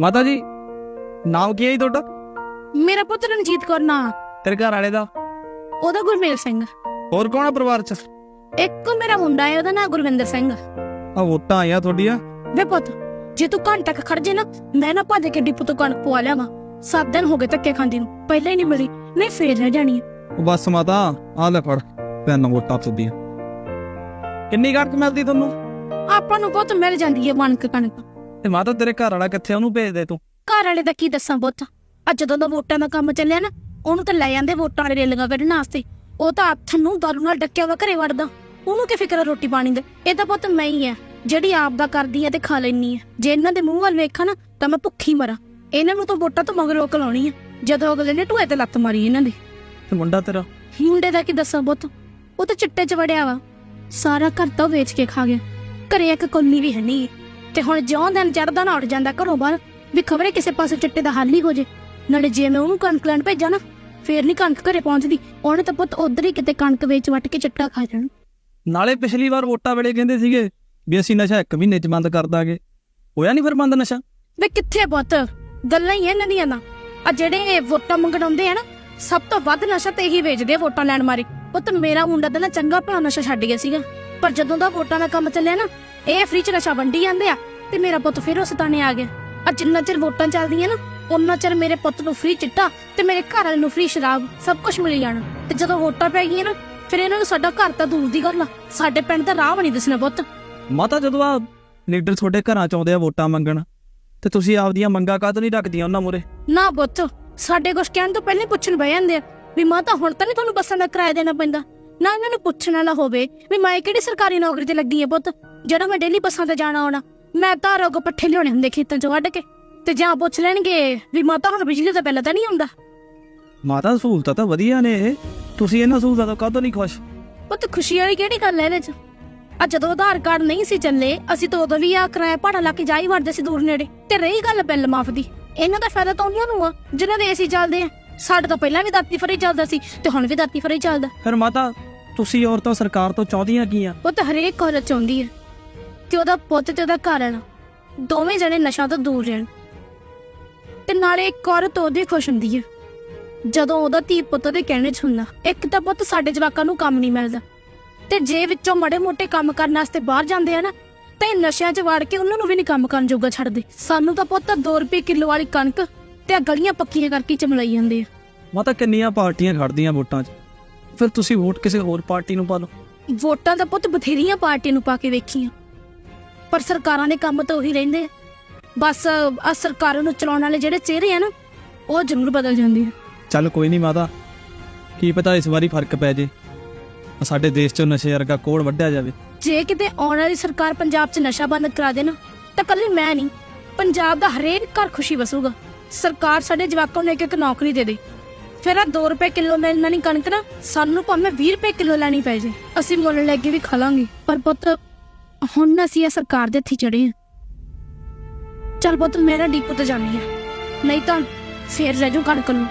ਮਾਤਾ ਜੀ ਨਾਮ ਕੀ ਹੈ ਜੀ ਤੁਹਾਡਾ? ਮੇਰਾ ਪੁੱਤ ਰਣਜੀਤ ਕੌਰ ਨਾ। ਤੇਰੇ ਘਰ ਵਾਲੇ ਦਾ? ਉਹਦਾ ਗੁਰਮੇਲ ਸਿੰਘ। ਹੋਰ ਕੌਣ ਆ ਪਰਿਵਾਰ ਚ? ਇੱਕ ਮੇਰਾ ਮੁੰਡਾ ਹੈ ਉਹਦਾ ਨਾਂ ਗੁਰਵਿੰਦਰ ਸਿੰਘ। ਆ ਵੋਟਾਂ ਆਈਆਂ ਤੁਹਾਡੀਆਂ। ਵੇ ਪੁੱਤ ਜੇ ਤੂੰ ਘੰਟਾ ਕੁ ਖੜ ਜੇ ਨਾ ਮੈਂ ਨਾ ਭੱਜ ਕੇ ਡਿਪੂ ਤੋਂ ਕਣਕ ਪਵਾ ਲਿਆਵਾਂ। ਸੱਤ ਦਿਨ ਹੋ ਗਏ ਧੱਕੇ ਖਾਂਦੀ ਨੂੰ ਪਹਿਲਾਂ ਹੀ ਨਹੀਂ ਮਿਲੀ ਨਹੀਂ ਫੇਰ ਰਹਿ ਜਾਣੀ ਹੈ। ਉਹ ਬਸ ਮਾਤਾ ਆ ਲੈ ਫੜ ਪੈਨ ਵੋਟਾਂ ਸੁੱਦੀਆਂ ਕਿੰਨੀ ਕਣਕ ਮਿਲਦੀ ਤੁਹਾਨੂੰ? ਆਪਾਂ ਨੂੰ ਬਹੁਤ ਮਿਲ ਜਾਂਦੀ ਹੈ ਕਣਕ ਕਣਕ। ਤੇ ਮਾਤਾ ਤੇਰੇ ਘਰ ਵਾਲਾ ਕਿੱਥੇ ਆ? ਉਹਨੂੰ ਭੇਜ ਦੇ ਤੂੰ। ਘਰ ਵਾਲੇ ਦਾ ਕੀ ਦੱਸਾਂ ਪੁੱਤ? ਅੱਜ ਜਦੋਂ ਦਾ ਵੋਟਾਂ ਦਾ ਕੰਮ ਚੱਲਿਆ ਨਾ ਉਹਨੂੰ ਤਾਂ ਲੈ ਜਾਂਦੇ ਵੋਟਾਂ ਵਾਲੇ ਰੇਲੀਆਂ ਕੱਢਣ ਵਾਸਤੇ। ਉਹ ਤਾਂ ਹੱਥ ਨੂੰ ਦਾਰੂ ਨਾਲ ਡੱਕਿਆ ਵਾ ਘਰੇ ਵੜਦਾ। ਉਹਨੂੰ ਕੀ ਫਿਕਰ ਆ ਰੋਟੀ ਪਾਣੀ ਦੇ? ਇਹ ਤਾਂ ਪੁੱਤ ਮੈਂ ਹੀ ਆ ਜਿਹੜੀ ਆਪ ਦਾ ਕਰਦੀ ਆ ਤੇ ਖਾ ਲੈਣੀ ਆ। ਜੇ ਇਹਨਾਂ ਦੇ ਮੂੰਹ ਵੱਲ ਵੇਖਾਂ ਨਾ ਤਾਂ ਮੈਂ ਭੁੱਖੀ ਮਰਾਂ। ਇਹਨਾਂ ਨੂੰ ਤਾਂ ਵੋਟਾਂ ਤੋਂ ਮਗਰ ਰੋਕ ਲਾਉਣੀ ਆ ਜਦੋਂ ਅਗਲੇ ਨੇ ਟੂਏ ਤੇ ਲੱਤ ਮਾਰੀ ਇਹਨਾਂ ਦੀ। ਤੇ ਮੁੰਡਾ ਤੇਰਾ? ਮੁੰਡੇ ਦਾ ਕੀ ਦੱਸਾਂ ਪੁੱਤ? ਉਹ ਤਾਂ ਚਿੱਟੇ 'ਚ ਵੜਿਆ ਵਾ। ਸਾਰਾ ਘਰ ਤਾਂ ਉਹ ਵੇਚ ਕੇ ਖਾ ਗਿਆ। ਘਰੇ ਇੱਕ ਕੋਲੀ ਵੀ ਹੈ ਨਹੀਂ ਤੇ ਹੁਣ ਜਿਉਂ ਦਿਨ ਚੜਦਾ ਨਾ ਉੱਠ ਜਾਂਦਾ ਘਰੋਂ ਬਾਹਰ ਵੀ ਖਬਰੇ ਕਿਸੇ ਪਾਸੇ ਚਿੱਟੇ ਦਾ ਹੱਲ ਹੀ ਹੋ ਜੇ। ਨਾਲੇ ਜੇ ਮੈਂ ਉਹਨੂੰ ਕਣਕ ਲੈਣ ਭੇਜਾਂ ਨਾ ਫੇਰ ਨਹੀਂ ਕਣਕ ਘਰੇ ਪਹੁੰਚਦੀ। ਉਹਨੇ ਤਾਂ ਪੁੱਤ ਉਧਰ ਹੀ ਕਿਤੇ ਕਣਕ ਵੇਚ ਵੱਟ ਕੇ ਚਿੱਟਾ ਖਾ ਜਾਣਾ। ਨਾਲੇ ਪਿਛਲੀ ਵਾਰ ਵੋਟਾਂ ਵੇਲੇ ਕਹਿੰਦੇ ਸੀਗੇ ਵੀ ਅਸੀਂ ਨਸ਼ਾ ਇੱਕ ਮਹੀਨੇ ਚ ਬੰਦ ਕਰ ਦਾਂਗੇ। ਹੋਇਆ ਨਹੀਂ ਫਿਰ ਬੰਦ ਨਸ਼ਾ? ਵੇ ਕਿੱਥੇ ਪੁੱਤ? ਗੱਲਾਂ ਹੀ ਇਹਨਾਂ ਦੀਆਂ ਨਾ। ਆ ਜਿਹੜੇ ਵੋਟਾਂ ਮੰਗਣ ਆਉਂਦੇ ਆ ਨਾ ਸਭ ਤੋਂ ਵੱਧ ਨਸ਼ਾ ਤੇ ਇਹੀ ਵੇਚਦੇ ਆ ਵੋਟਾਂ ਲੈਣ ਮਾਰੇ। ਪੁੱਤ ਮੇਰਾ ਮੁੰਡਾ ਤਾਂ ਨਾ ਚੰਗਾ ਭਲਾ ਨਸ਼ਾ ਛੱਡ ਗਿਆ ਸੀਗਾ। ਪਰ ਜਦੋਂ ਦਾ ਵੋਟਾਂ ਦਾ ਕੰਮ ਚੱਲਿਆ ਨਾ ਇਹ ਫ੍ਰੀ ਚ ਨਸ਼ਾ ਵੰਡੀ ਜਾਂਦੇ ਆ। ਤੇ ਮੇਰਾ ਪੁੱਤ ਫਿਰ ਉਸ ਤਾਨੇ ਆ ਗਿਆ। ਆ ਜਿੰਨਾ ਚਿਰ ਵੋਟਾਂ ਚੱਲਦੀਆਂ ਨਾ ਉਹਨਾਂ ਚਿਰ ਮੇਰੇ ਪੁੱਤ ਨੂੰ ਫ੍ਰੀ ਚਿੱਟਾ ਤੇ ਮੇਰੇ ਘਰ ਵਾਲੇ ਨੂੰ ਫ੍ਰੀ ਸ਼ਰਾਬ ਸਭ ਕੁਝ ਮਿਲ ਜਾਣਾ। ਤੇ ਜਦੋਂ ਵੋਟਾਂ ਪੈ ਗਈਆਂ ਨਾ ਫਿਰ ਇਹਨਾਂ ਨੂੰ ਸਾਡਾ ਘਰ ਤਾਂ ਦੂਰ ਦੀ ਗੱਲ ਆ। ਸਾਡੇ ਪਿੰਡ ਦਾ ਰਾਹ ਵੀ ਨਹੀਂ ਦਿਸਣਾ ਪੁੱਤ। ਮਾਤਾ ਜਦੋਂ ਆ ਲੀਡਰ ਤੁਹਾਡੇ ਘਰਾਂ ਚ ਆਉਂਦੇ ਆ ਵੋਟਾਂ ਮੰਗਣ ਤੇ ਤੁਸੀਂ ਆਪਦੀਆਂ ਮੰਗਾਂ ਕਾਹਤੋਂ ਨਹੀਂ ਰੱਖਦੀਆਂ ਉਹਨਾਂ ਮੂਰੇ ਨਾ ਪੁੱਤ ਸਾਡੇ ਕੁਛ ਕਹਿਣ ਤੋਂ ਪਹਿਲਾਂ ਹੀ ਪੁੱਛਣ ਬਹਿ ਜਾਂਦੇ ਆ ਵੀ ਮਾਂ ਤਾਂ ਹੁਣ ਤਾਂ ਨਹੀਂ ਤੁਹਾਨੂੰ ਬੱਸਾਂ ਦਾ ਕਿਰਾਇਆ ਦੇਣਾ ਪੈਂਦਾ? ਨਾ ਇਹਨਾਂ ਨੂੰ ਪੁੱਛਣ ਵਾਲਾ ਹੋਵੇ ਵੀ ਮੈਂ ਕਿਹੜੀ ਸਰਕਾਰੀ ਨੌਕਰੀ ਤੇ ਲੱਗੀ ਆ ਪੁੱਤ? ਜਿਹੜਾ ਮੈਂ ਡੇਲੀ ਬੱਸਾਂ ਤੇ ਜਾਣਾ ਆਉਣਾ ਮੈਂ ਤਾਂ ਰੋਗ ਪੱਠੇ ਲਿਆਉਣੇ ਹੁੰਦੇ ਖੇਤਾਂ ਚੋਂ ਵੱਢ ਕੇ ਤੇ ਜਾਂ ਪੁੱਛ ਲੈਣਗੇ ਵੀ ਮਾਤਾ ਹੁਣ ਬਿਜਲੀ ਦਾ ਬਿੱਲ ਤਾਂ ਨਹੀਂ ਆਉਂਦਾ। ਮਾਤਾ ਸਹੂਲਤਾਂ ਤਾਂ ਵਧੀਆ ਨੇ ਇਹ ਤੁਸੀਂ ਇਹਨਾਂ ਸਹੂਲਤਾਂ ਤੋਂ ਕਾਹਤੋਂ ਨਹੀਂ ਖੁਸ਼? ਪੁੱਤ ਖੁਸ਼ੀ ਵਾਲੀ ਕਿਹੜੀ ਗੱਲ ਹੈ ਇਹਦੇ ਚ? ਆ ਜਦੋਂ ਆਧਾਰ ਕਾਰਡ ਨਹੀਂ ਸੀ ਚੱਲੇ ਅਸੀਂ ਤਾਂ ਉਦੋਂ ਵੀ ਆ ਕਿਰਾਇਆ ਭਾੜਾ ਲਾ ਕੇ ਜਾਈ ਵੜਦੇ ਸੀ ਦੂਰ ਨੇੜੇ। ਤੇ ਰਹੀ ਗੱਲ ਬਿੱਲ ਮਾਫ ਦੀ ਇਹਨਾਂ ਦਾ ਫਾਇਦਾ ਤਾਂ ਉਹਨਾਂ ਨੂੰ ਆ ਜਿਨ੍ਹਾਂ ਦੇ ਏਸੀ ਚੱਲਦੇ ਆ। ਸਾਡੇ ਤੋਂ ਪਹਿਲਾਂ ਵੀ ਦਾਤੀ ਫਰੀ ਚੱਲਦਾ ਸੀ ਤੇ ਹੁਣ ਵੀ ਦਾਤੀ ਫਰੀ ਚੱਲਦਾ। ਫਿਰ ਮਾਤਾ ਤੁਸੀਂ ਔਰਤਾਂ ਸਰਕਾਰ ਤੋਂ ਚਾਹੁੰਦੀਆਂ ਕੀ ਆ? ਉਹ ਤਾਂ ਹਰੇਕ ਔਰਤ ਚਾਹੁੰਦੀ ਹੈ ਕਿ ਉਹਦਾ ਪੁੱਤ ਤੇ ਉਹਦਾ ਘਰ ਵਾਲਾ ਦੋਵੇਂ ਜਣੇ ਨਸ਼ਾ ਤੋਂ ਦੂਰ ਰਹਿਣ। ਤੇ ਨਾਲੇ ਇੱਕ ਔਰਤ ਉਹਦੀ ਖੁਸ਼ ਹੁੰਦੀ ਹੈ ਜਦੋਂ ਉਹਦਾ ਧੀ ਪੁੱਤ ਦੇ ਕਹਿਣੇ 'ਚ ਹੁੰਦਾ ਇੱਕ ਤਾਂ ਪੁੱਤ ਸਾਡੇ ਜਵਾਕਾਂ ਨੂੰ ਕੰਮ ਨਹੀਂ ਮਿਲਦਾ। ਤੇ ਜੇ ਵਿੱਚੋਂ ਮੜੇ ਮੋਟੇ ਕੰਮ ਕਰਨ ਵਾਸਤੇ ਬਾਹਰ ਜਾਂਦੇ ਆ ਨਾ ਤਾਂ ਇਹ ਨਸ਼ਿਆਂ 'ਚ ਵੜ ਕੇ ਉਹਨਾਂ ਨੂੰ ਵੀ ਨਹੀਂ ਕੰਮ ਕਰਨ ਜੋਗਾ ਛੱਡਦੇ। ਸਾਨੂੰ ਤਾਂ ਪੁੱਤ 2 ਰੁਪਏ ਕਿਲੋ ਵਾਲੀ ਕਣਕ ਤੇ ਆ ਗਲੀਆਂ ਪੱਕੀਆਂ ਕਰਕੇ ਚਮਲਾਈ ਜਾਂਦੇ ਆ। ਮਾਤਾ ਕਿੰਨੀਆਂ ਪਾਰਟੀਆਂ ਖੜਦੀਆਂ ਵੋਟਾਂ 'ਚ। ਫਿਰ ਤੁਸੀਂ ਵੋਟ ਕਿਸੇ ਹੋਰ ਪਾਰਟੀ ਨੂੰ ਪਾ ਲਓ। ਵੋਟਾਂ ਤਾਂ ਪੁੱਤ ਬਥੇਰੀਆਂ ਪਾਰਟੀਆਂ ਨੂੰ ਪਾ ਕੇ ਵੇਖੀਆਂ। ਪਰ ਸਰਕਾਰਾਂ ਦੇ ਕੰਮ ਤਾਂ ਉਹੀ ਰਹਿੰਦੇ ਆ। ਬਸ ਆ ਸਰਕਾਰਾਂ ਨੂੰ ਚਲਾਉਣ ਵਾਲੇ ਜਿਹੜੇ ਚਿਹਰੇ ਆ ਨਾ ਉਹ ਜ਼ਰੂਰ ਬਦਲ ਜਾਂਦੇ ਆ। ਚੱਲ ਕੋਈ ਨਹੀਂ ਮਾਤਾ ਕੀ ਪਤਾ ਇਸ ਵਾਰੀ ਫ਼ਰਕ ਪੈ ਜੇ। ਸਾਡੇ ਦੇਸ਼ 'ਚੋਂ ਨਸ਼ੇ ਵਰਗਾ ਕੋੜ ਵੱਢਿਆ ਜਾਵੇ। ਜੇ ਕਿਤੇ ਆਉਣ ਵਾਲੀ ਸਰਕਾਰ ਪੰਜਾਬ 'ਚ ਨਸ਼ਾ ਬੰਦ ਕਰਾ ਦੇ ਨਾ ਤਾਂ ਕੱਲੀ ਮੈਂ ਨਹੀਂ ਪੰਜਾਬ ਦਾ ਹਰੇਕ ਘਰ ਖੁਸ਼ੀ ਵਸੂਗਾ। ਸਰਕਾਰ ਸਾਡੇ ਜਵਾਕਾਂ ਨੂੰ ਇੱਕ ਇੱਕ ਨੌਕਰੀ ਦੇ ਦੇ। ਫਿਰ ਆ 2 ਰੁਪਏ ਕਿਲੋ ਮਿਲਣਾ ਨਹੀਂ ਕਣਕ ਨਾ ਸਾਨੂੰ ਭਾਵੇਂ 20 ਰੁਪਏ ਕਿਲੋ ਲੈਣੀ ਪੈ ਜੇ। ਅਸੀਂ ਮੁੱਲ ਲੈ ਕੇ ਵੀ ਖਾ ਲਾਂਗੇ ਪਰ ਪੁੱਤ ਹੁਣ ਅਸੀਂ ਇਹ ਸਰਕਾਰ ਦੇ ਹੱਥੀ ਚੜੇ ਹਾਂ। ਚੱਲ ਪੁੱਤ ਮੇਰਾ ਡੀਪੂ ਤੇ ਜਾਣੀ ਆ ਨਹੀਂ ਤਾਂ ਫੇਰ ਰਹਿ ਜੂ ਕਣਕ ਨੂੰ।